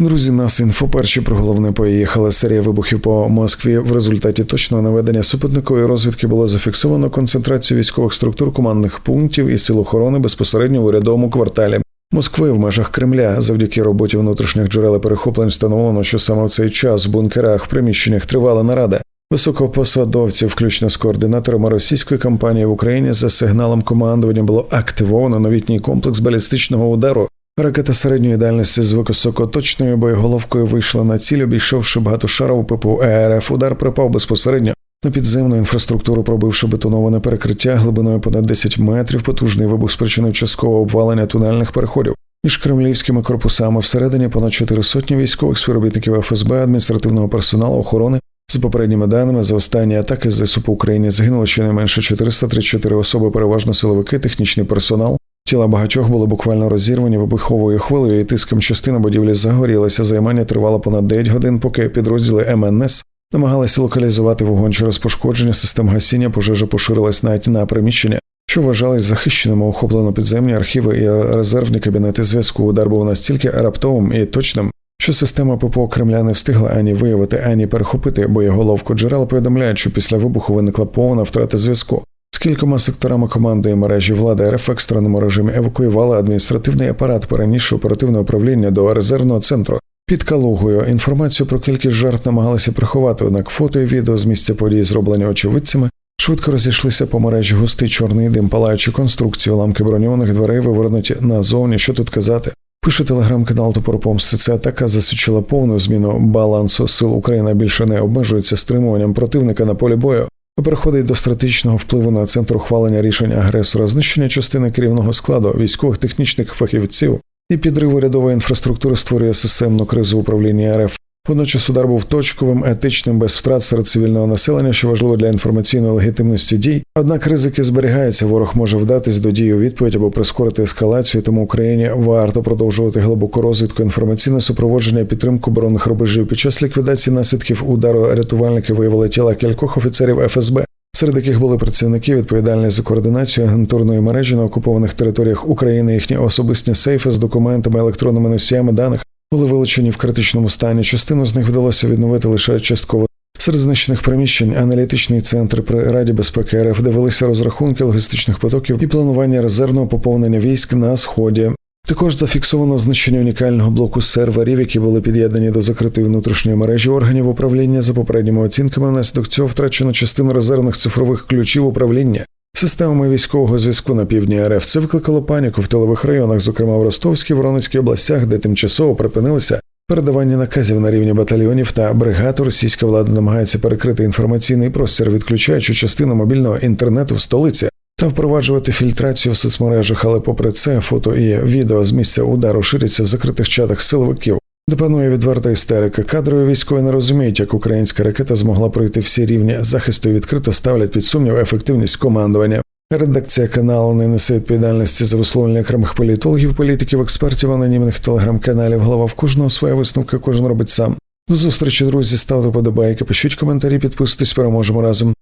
Друзі, нас інфо перші про головне поїхала серія вибухів по Москві. В результаті точного наведення супутникової розвідки було зафіксовано концентрацію військових структур командних пунктів і сил охорони безпосередньо в урядовому кварталі. Москви в межах Кремля завдяки роботі внутрішніх джерел перехоплень встановлено, що саме в цей час в бункерах в приміщеннях тривала нарада. Високопосадовців, включно з координаторами російської кампанії в Україні, за сигналом командування було активовано новітній комплекс балістичного удару. Ракета середньої дальності з високоточною боєголовкою вийшла на ціль, обійшовши багатошарову ППУ ЕРФ. Удар припав безпосередньо на підземну інфраструктуру, пробивши бетоноване перекриття глибиною понад 10 метрів. Потужний вибух спричинив часткове обвалення тунельних переходів. Між кремлівськими корпусами всередині понад чотири сотні військових співробітників ФСБ, адміністративного персоналу, охорони. За попередніми даними, за останні атаки ЗСУ по Україні загинуло щонайменше 434 особи, переважно силовики, технічний персонал. Тіла багатьох були буквально розірвані вибуховою хвилею і тиском частина будівлі загорілася. Займання тривало понад 9 годин, поки підрозділи МНС намагалися локалізувати вогонь через пошкодження систем гасіння. Пожежа поширилась навіть на приміщення, що вважались захищеними, охоплено підземні архіви і резервні кабінети зв'язку. Удар був настільки раптовим і точним, що система ППО Кремля не встигла ані виявити, ані перехопити боєголовку. Джерела повідомляють, що після вибуху виникла повна втрата зв'язку. З кількома секторами команди і мережі влади РФ в екстреному режимі евакуювали адміністративний апарат, переніс оперативне управління до резервного центру. Під Калугою інформацію про кількість жертв намагалися приховати, однак фото і відео з місця подій, зроблені очевидцями, швидко розійшлися по мережі густий чорний дим, палаючи конструкції, уламки броньованих дверей вивернуті назовні. Що тут казати? Пише телеграм-канал Топорпомсти. Ця атака засвідчила повну зміну балансу сил Україна більше не обмежується стримуванням противника на полі бою переходить до стратегічного впливу на центр ухвалення рішень агресора, знищення частини керівного складу військових технічних фахівців і підрив урядової інфраструктури створює системну кризу управління РФ. Водночас удар був точковим, етичним, без втрат серед цивільного населення, що важливо для інформаційної легітимності дій. Однак ризики зберігаються. Ворог може вдатись до дії у відповідь або прискорити ескалацію. Тому Україні варто продовжувати глибоку розвідку, інформаційне супроводження, і підтримку оборонних рубежів. Під час ліквідації наслідків удару рятувальники виявили тіла кількох офіцерів ФСБ. Серед яких були працівники відповідальні за координацію агентурної мережі на окупованих територіях України, їхні особисті сейфи з документами, електронними носіями даних були вилучені в критичному стані. Частину з них вдалося відновити лише частково. Серед знищених приміщень аналітичний центр при Раді безпеки РФ, де велися розрахунки логістичних потоків і планування резервного поповнення військ на сході. Також зафіксовано знищення унікального блоку серверів, які були під'єднані до закритої внутрішньої мережі органів управління. За попередніми оцінками, внаслідок цього втрачено частину резервних цифрових ключів управління. Системами військового зв'язку на півдні РФ це викликало паніку в тилових районах, зокрема в Ростовській Воронецькій областях, де тимчасово припинилися передавання наказів на рівні батальйонів та бригад. Російська влада намагається перекрити інформаційний простір, відключаючи частину мобільного інтернету в столиці та впроваджувати фільтрацію в соцмережах. Але, попри це, фото і відео з місця удару ширяться в закритих чатах силовиків. Де панує відверта істерика. Кадрові військові не розуміють, як українська ракета змогла пройти всі рівні захисту і відкрито ставлять під сумнів ефективність командування. Редакція каналу не несе відповідальності за висловлення окремих політологів, політиків, експертів, анонімних телеграм-каналів. Голова в кожного своя висновка, кожен робить сам. До зустрічі, друзі, ставте подобайки, пишіть коментарі, підписуйтесь, переможемо разом.